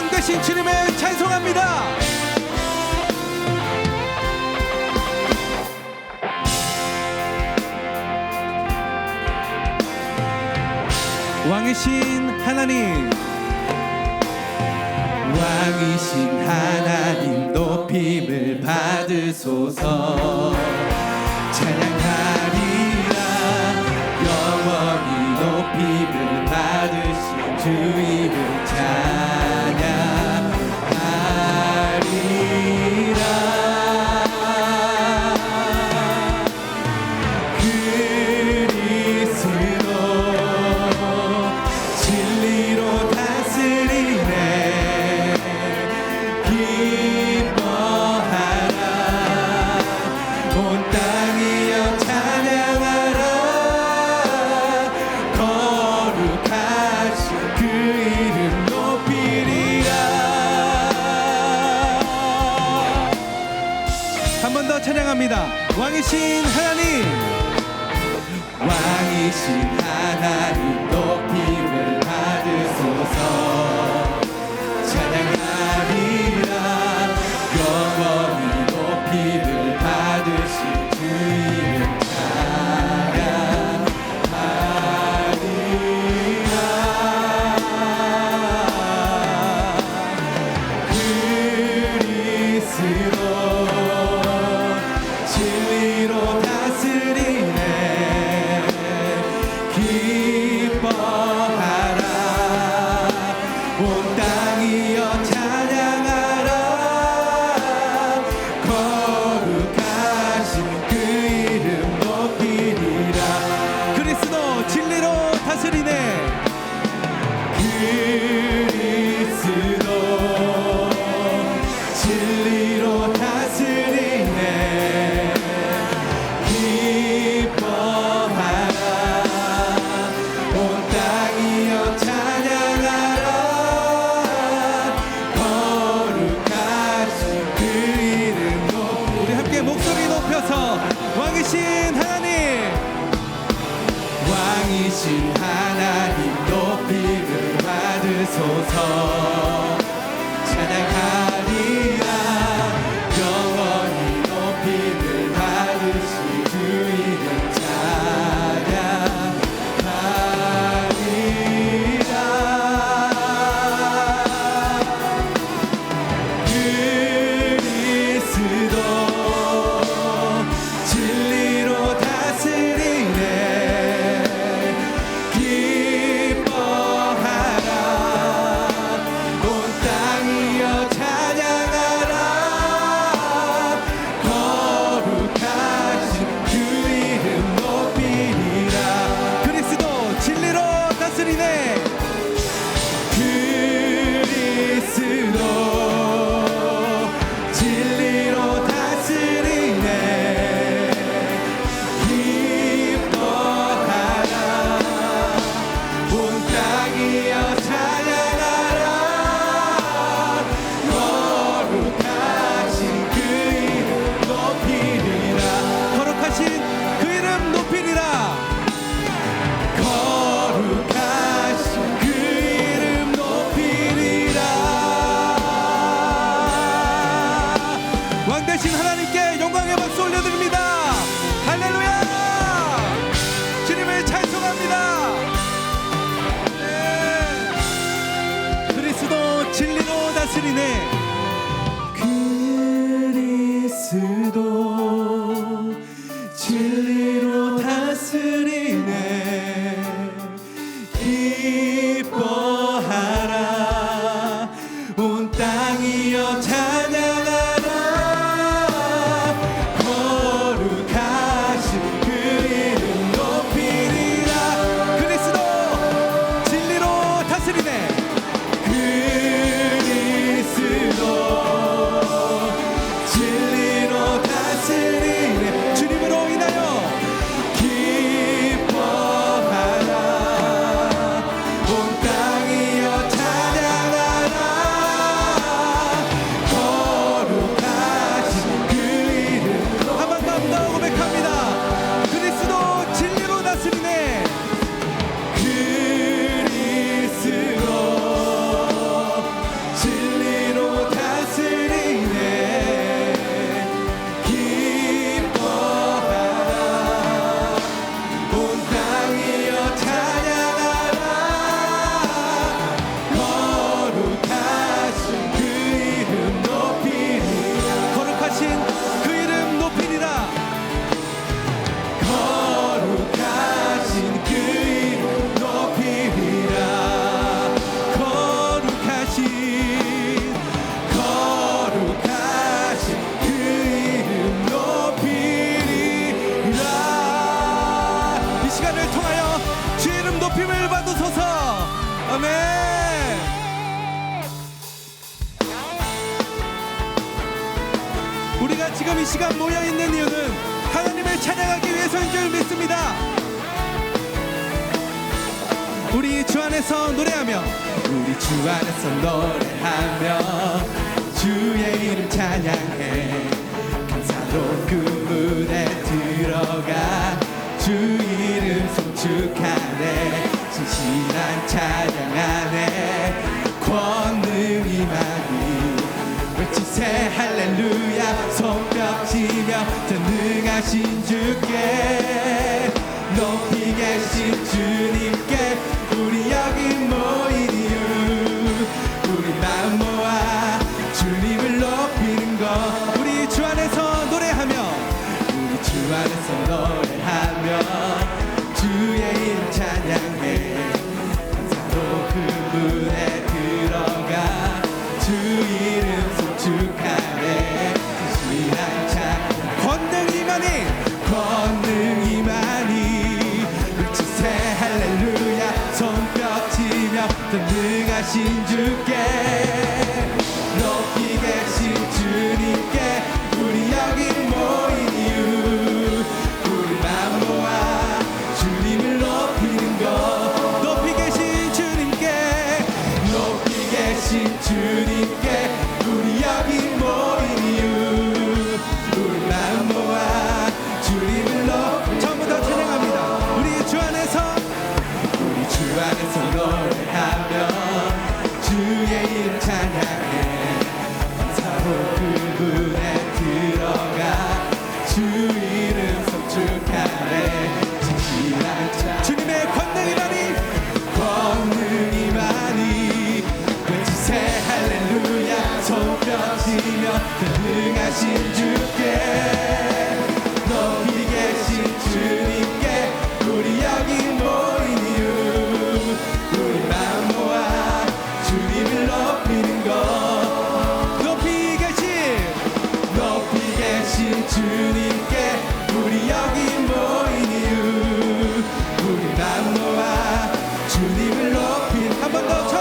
왕 대신 주님을 찬송합니다. 왕이신 하나님 왕이신 하나님 높임을 받으소서 찬양하리라 영원히 높임을 받으신 주의 은찬 心和你。玩一起 아멘. 우리가 지금 이 시간 모여 있는 이유는 하나님을 찬양하기 위해서인 줄 믿습니다. 우리 주 안에서 노래하며 우리 주 안에서 노래하며 주의 이름 찬양해 감사로 그 문에 들어가 주 이름 송축하네 신신 난 찬양 안에 권능이 많이 외치세. 할렐루야. 손뼉치며 전능하신 주께 높이 계신 주님께 주님을 높인 한 번 더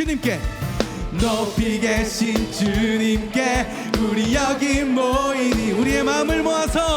주님께. 높이 계신 주님께 우리 여기 모이니 우리의 마음을 모아서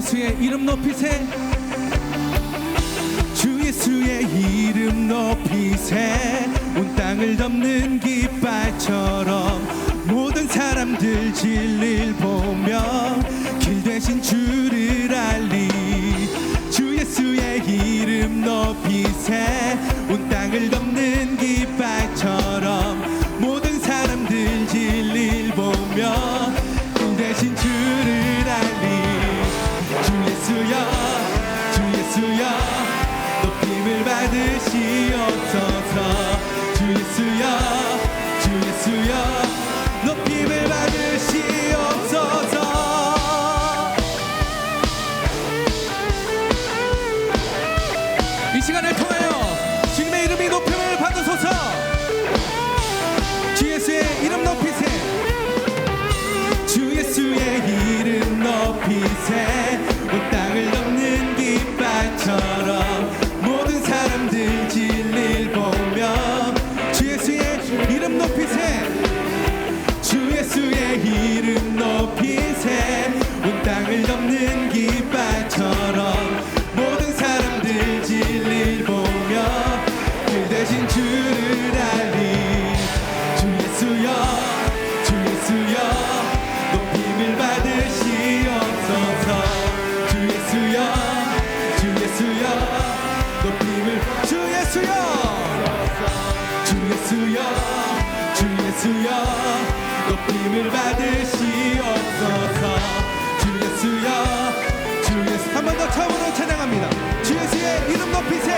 예수의 이름 높이세. 주 예수의 이름 높이세. 온 땅을 덮는 깃발처럼 모든 사람들 진리를 보며 길 대신 주를 알리. 주 예수의 이름 높이세. 온 땅을 덮는 깃발 힘을 받으시옵소서. 주 예수여 주 예수. 한 번 더 처음으로 찬양합니다. 주 예수의 이름 높이세.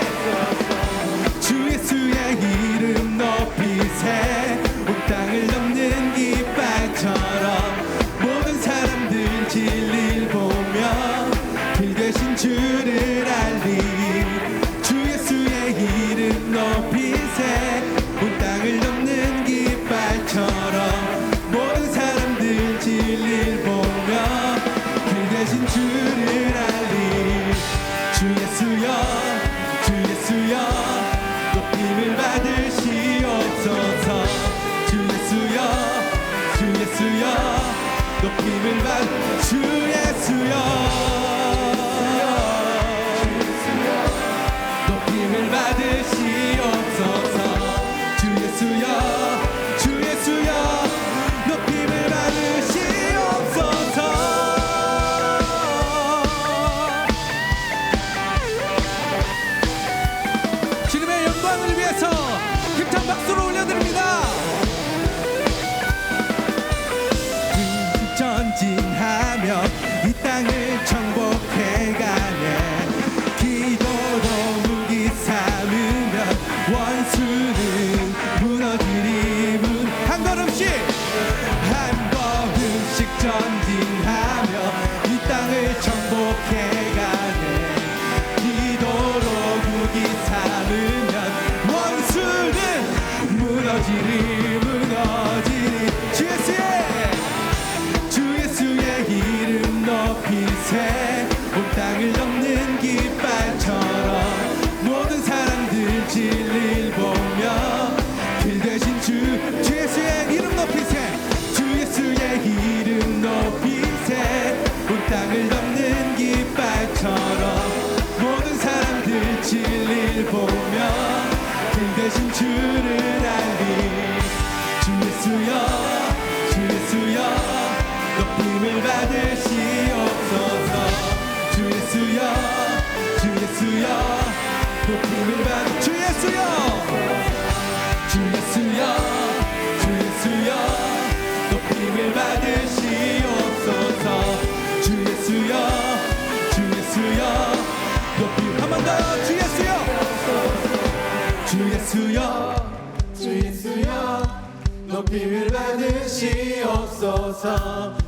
힘을 받으시옵소서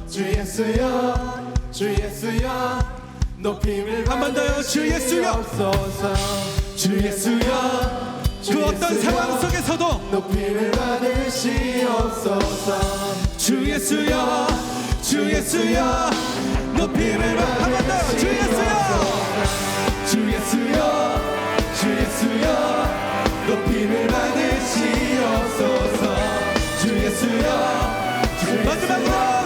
주 예수여 주 예수여. 높임을 한번 더요 그 주 예수여. 주 예수여 그 어떤 상황 속에서도 높임을 받으시옵소서 주 예수여 주 예수여. 높임을 한번 더요 주 예수여. 주 예수여 주 예수여. 높임을 받으시옵소서 마지막으로.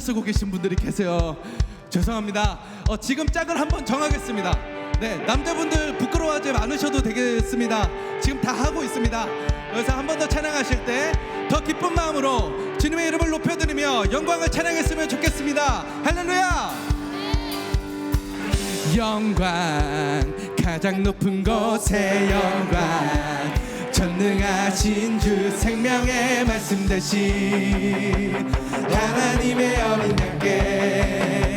쓰고 계신 분들이 계세요. 죄송합니다. 어, 지금 짝을 한번 정하겠습니다. 네, 남자분들 부끄러워하지 않으셔도 되겠습니다. 지금 다 하고 있습니다. 그래서 한 번 더 찬양하실 때 더 기쁜 마음으로 주님의 이름을 높여드리며 영광을 찬양했으면 좋겠습니다. 할렐루야! 영광 가장 높은 곳에 영광 전능하신 주 생명의 말씀 대신 하나님의 어린 양께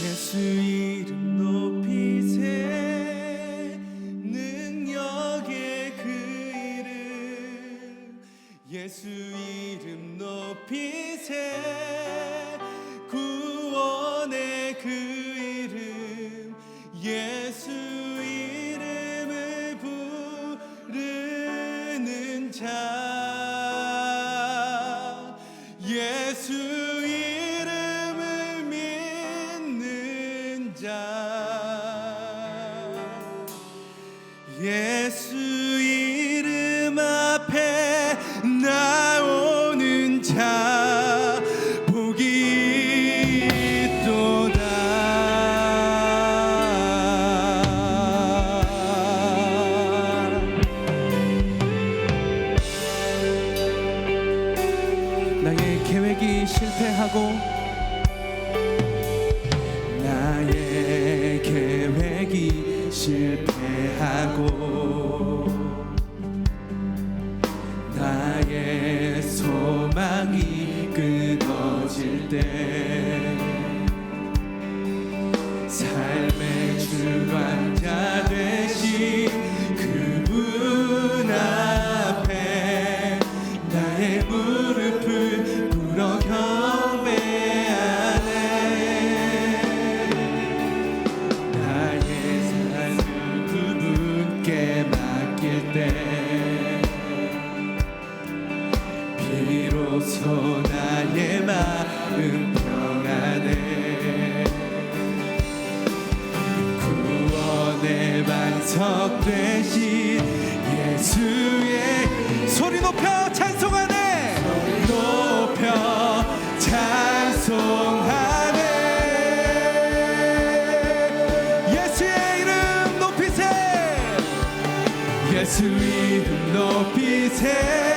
예수 이름 높 나의 계획이 실패하고 나의 계획이 실패하고 나의 소망이 끊어질 때 대신 예수의 소리 높여 찬송하네. 소리 높여 찬송하네. 예수 이름 높이세.